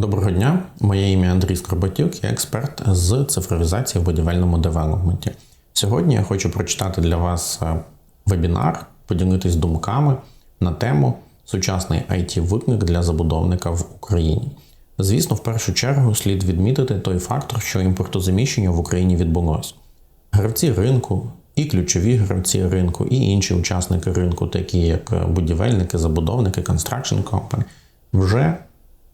Доброго дня, моє ім'я Андрій Скорботюк, я експерт з цифровізації в будівельному девелопменті. Сьогодні я хочу прочитати для вас е, вебінар, поділитись думками на тему сучасний it виклик для забудовника в Україні. Звісно, в першу чергу слід відмітити той фактор, що імпортозаміщення в Україні відбулось. Гравці ринку, і ключові гравці ринку, і інші учасники ринку, такі як будівельники, забудовники, construction company, вже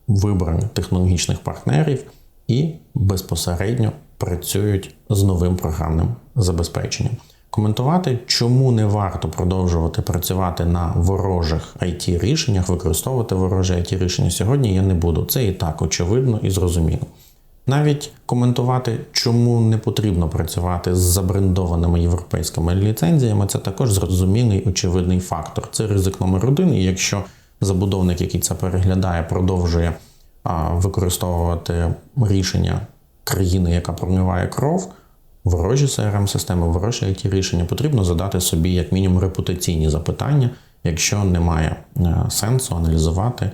вибрані технологічних партнерів і безпосередньо працюють з новим програмним забезпеченням. Коментувати, чому не варто продовжувати працювати на ворожих it рішеннях, використовувати ворожі it рішення сьогодні я не буду. Це і так очевидно і зрозуміло. Навіть коментувати, чому не потрібно працювати з забрендованими європейськими ліцензіями, це також зрозумілий очевидний фактор. Це ризик номер один. І якщо забудовник, який це переглядає, продовжує використовувати рішення країни, яка промиває кров, ворожі crm системи ворожі it рішення, потрібно задати собі як мінімум репутаційні запитання, якщо немає е, сенсу аналізувати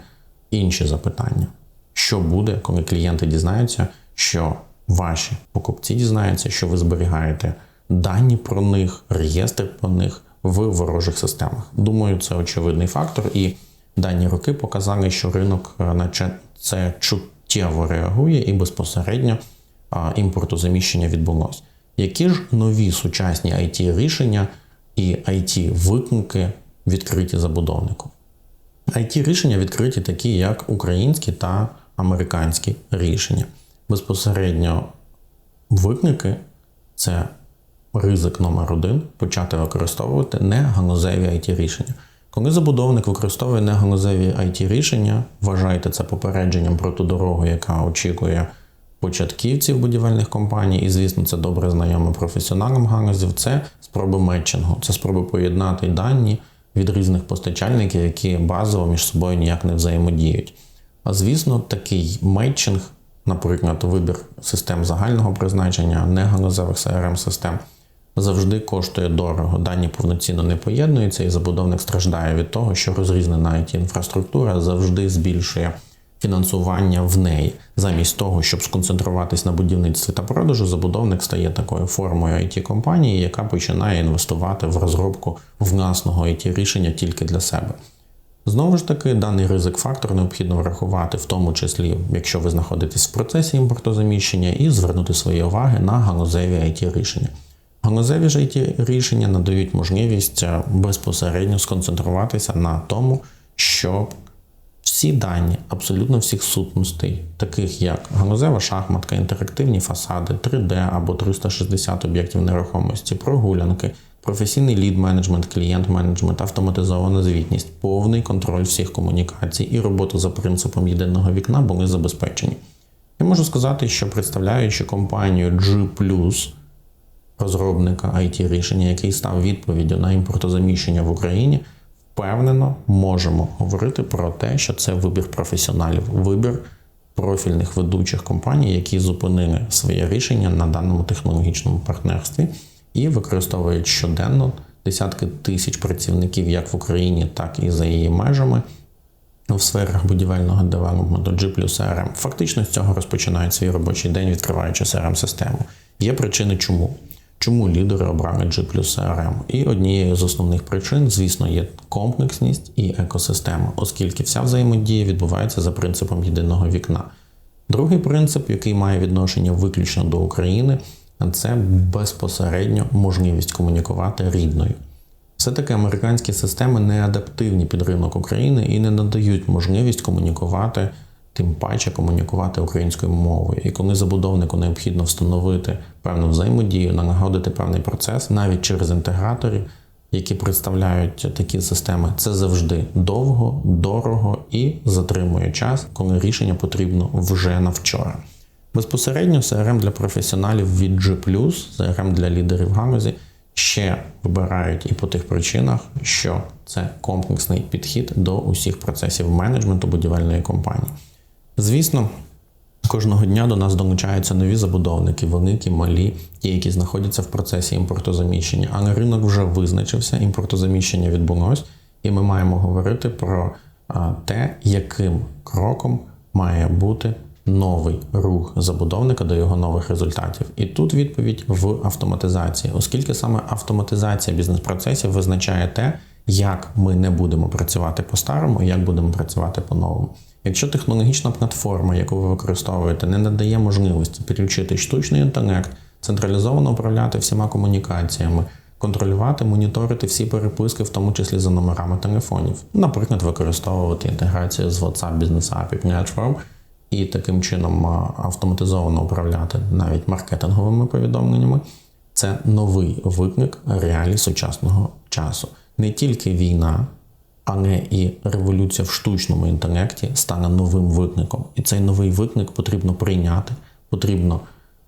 інші запитання. Що буде, коли клієнти дізнаються, що ваші покупці дізнаються, що ви зберігаєте дані про них, реєстр про них в ворожих системах? Думаю, це очевидний фактор, і дані роки показали, що ринок е, на це чуттєво реагує і безпосередньо імпортозаміщення відбулося. Які ж нові сучасні it рішення і it виклики відкриті забудовнику? it рішення відкриті такі, як українські та американські рішення. Безпосередньо виклики це ризик номер один почати використовувати не ганузеві it рішення. Коли забудовник використовує не ганузеві it рішення, вважайте це попередженням про ту дорогу, яка очікує початківців будівельних компаній, і, звісно, це добре знайоме професіоналам галузів, це спроби метчингу, це спроби поєднати дані від різних постачальників, які базово між собою ніяк не взаємодіють. А звісно, такий метчинг, наприклад, вибір систем загального призначення, не галузевих crm систем завжди коштує дорого. Дані повноцінно не поєднуються, і забудовник страждає від того, що розрізнена it інфраструктура завжди збільшує фінансування в неї. Замість того, щоб сконцентруватись на будівництві та продажу, забудовник стає такою формою it компанії, яка починає інвестувати в розробку власного it рішення тільки для себе. Знову ж таки, даний ризик фактор необхідно врахувати, в тому числі, якщо ви знаходитесь в процесі імпортозаміщення, і звернути свої уваги на галузеві it рішення. Галузеві ж it рішення надають можливість е, безпосередньо сконцентруватися на тому, щоб всі дані абсолютно всіх сутностей, таких як ганузева шахматка, інтерактивні фасади, 3D або 360 об'єктів нерухомості, прогулянки, професійний лід менеджмент, клієнт менеджмент, автоматизована звітність, повний контроль всіх комунікацій і робота за принципом єдиного вікна були забезпечені. Я можу сказати, що представляючи компанію G+, розробника it рішення, який став відповіддю на імпортозаміщення в Україні впевнено можемо говорити про те, що це вибір професіоналів, вибір профільних ведучих компаній, які зупинили своє рішення на даному технологічному партнерстві і використовують щоденно десятки тисяч працівників як в Україні, так і за її межами. В сферах будівельного девелопменту G CRM. Фактично з цього розпочинають свій робочий день, відкриваючи crm систему Є причини, чому. Чому лідери обрали G плюс CRM? І однією з основних причин, звісно, є комплексність і екосистема, оскільки вся взаємодія відбувається за принципом єдиного вікна. Другий принцип, який має відношення виключно до України, це безпосередньо можливість комунікувати рідною. Все-таки американські системи не адаптивні під ринок України і не надають можливість комунікувати тим паче комунікувати українською мовою. І коли забудовнику необхідно встановити певну взаємодію, налагодити певний процес навіть через інтеграторів, які представляють такі системи, це завжди довго, дорого і затримує час, коли рішення потрібно вже на вчора. Безпосередньо CRM для професіоналів від G+, CRM для лідерів галузі ще вибирають і по тих причинах, що це комплексний підхід до усіх процесів менеджменту будівельної компанії. Звісно, кожного дня до нас долучаються нові забудовники, великі, малі, ті, які знаходяться в процесі імпортозаміщення. Але ринок вже визначився, імпортозаміщення відбулось, і ми маємо говорити про те, яким кроком має бути новий рух забудовника до його нових результатів. І тут відповідь в автоматизації, оскільки саме автоматизація бізнес-процесів визначає те, як ми не будемо працювати по-старому, як будемо працювати по-новому. Якщо технологічна платформа, яку ви використовуєте, не надає можливості підключити штучний інтелект, централізовано управляти всіма комунікаціями, контролювати, моніторити всі переписки, в тому числі за номерами телефонів, наприклад, використовувати інтеграцію з WhatsApp Business API Platform і таким чином автоматизовано управляти навіть маркетинговими повідомленнями. Це новий виклик реалій сучасного часу. Не тільки війна, але і революція в штучному інтелекті стане новим викликом. І цей новий виклик потрібно прийняти, потрібно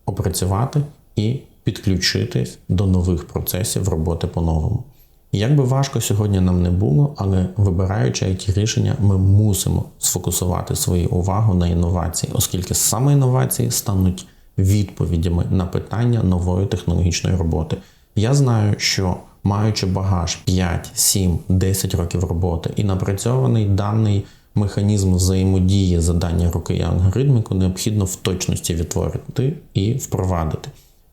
опрацювати і підключитись до нових процесів роботи по-новому. Як би важко сьогодні нам не було, але вибираючи it рішення, ми мусимо сфокусувати свою увагу на інновації, оскільки саме інновації стануть відповідями на питання нової технологічної роботи. Я знаю, що маючи багаж 5, 7, 10 років роботи і напрацьований даний механізм взаємодії за дані роки і алгоритміку, необхідно в точності відтворити і впровадити.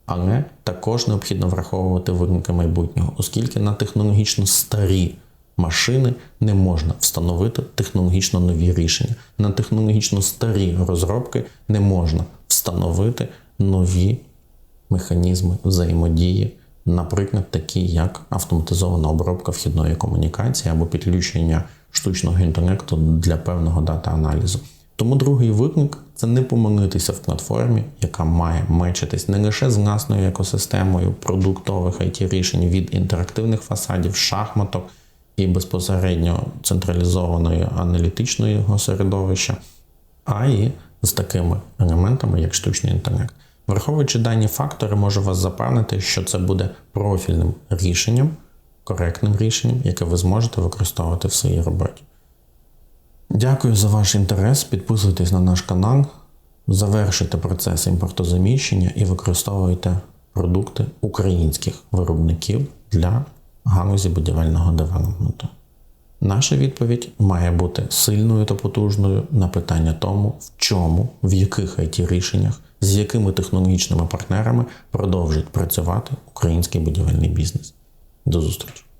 Але також необхідно враховувати виклики майбутнього, оскільки на технологічно старі машини не можна встановити технологічно нові рішення. На технологічно старі розробки не можна встановити нові механізми взаємодії, наприклад, такі як автоматизована обробка вхідної комунікації або підключення штучного інтелекту для певного дата-аналізу. Тому другий виклик це не помилитися в платформі, яка має мечитись не лише з власною екосистемою продуктових it рішень від інтерактивних фасадів, шахматок і безпосередньо централізованої аналітичного середовища, а і з такими елементами, як штучний інтелект. Враховуючи дані фактори, можу вас запевнити, що це буде профільним рішенням, коректним рішенням, яке ви зможете використовувати в своїй роботі. Дякую за ваш інтерес. Підписуйтесь на наш канал, завершуйте процес імпортозаміщення і використовуйте продукти українських виробників для галузі будівельного девелопменту. Наша відповідь має бути сильною та потужною на питання тому, в чому, в яких it рішеннях, з якими технологічними партнерами продовжить працювати український будівельний бізнес. До зустрічі!